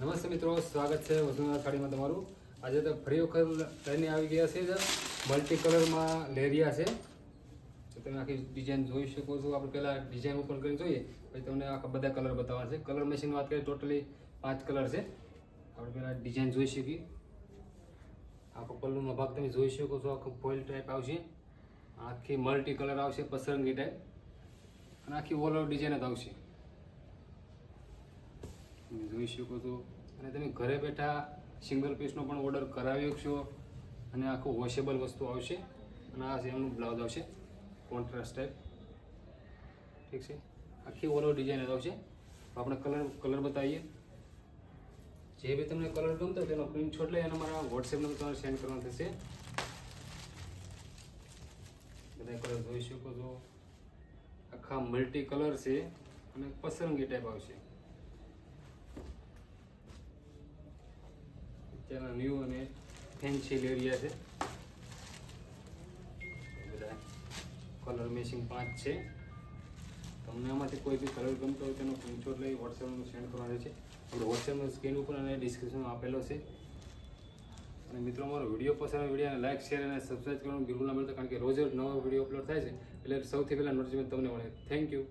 નમસ્તે મિત્રો, સ્વાગત છે વસુંધરા સાડીમાં તમારું. આજે તો ફરી વખત લઈને આવી ગયા છે મલ્ટી કલરમાં લેરિયા છે. તો તમે આખી ડિઝાઇન જોઈ શકો છો. આપણે પહેલાં ડિઝાઇન ઓપન કરીને જોઈએ. પછી તમને આખા બધા કલર બતાવવા છે. કલર મશીન વાત કરીએ ટોટલી પાંચ કલર છે. આપણે પહેલાં ડિઝાઇન જોઈ શકીએ. આખો પલ્લુનો ભાગ તમે જોઈ શકો છો. આખો ફોઇલ ટાઈપ આવશે. આખી મલ્ટી કલર આવશે, પસરંગી ટાઈપ અને આખી ઓલ ઓવર ડિઝાઇન જ આવશે. તમે જોઈ શકો છો. અને તમે ઘરે બેઠા સિંગલ પીસનો પણ ઓર્ડર કરાવી શકશો. અને આખું વોશેબલ વસ્તુ આવશે. અને આ એમનું બ્લાઉઝ આવશે. કોન્ટ્રાસ્ટ ટાઈપ ઠીક છે? આખી ઓલો ડિઝાઇન આવશે. આપણે કલર કલર બતાવીએ. જે બી તમને કલર ગમતો તેનો છોટ લઈ અને મારા વોટ્સએપ નંબર તમારે સેન્ડ કરવાનો થશે. બધા કલર જોઈ શકો છો. આખા મલ્ટી કલર છે. અને પસરંગી ટાઈપ આવશે. અત્યારના ન્યૂ અને ફેન્સી એરિયા છે. બધા કલર મેચિંગ પાંચ છે. તમને આમાંથી કોઈ બી કલર ગમતો હોય તેનો સ્ક્રીનશોટ લઈ વોટ્સએપમાં સેન્ડ કરવાનો છે. આપણે વોટ્સએપમાં સ્ક્રીન ઉપર અને ડિસ્ક્રિપ્શનમાં આપેલો છે. અને મિત્રો મારો વીડિયો પસંદ વિડીયોને લાઈક શેર અને સબસ્ક્રાઈબ કરવાનું બિલકુલ ના ભૂલતા, કારણ કે રોજ નવો વીડિયો અપલોડ થાય છે. એટલે સૌથી પહેલાં નોટિફિકેશન તમને મળે. Thank you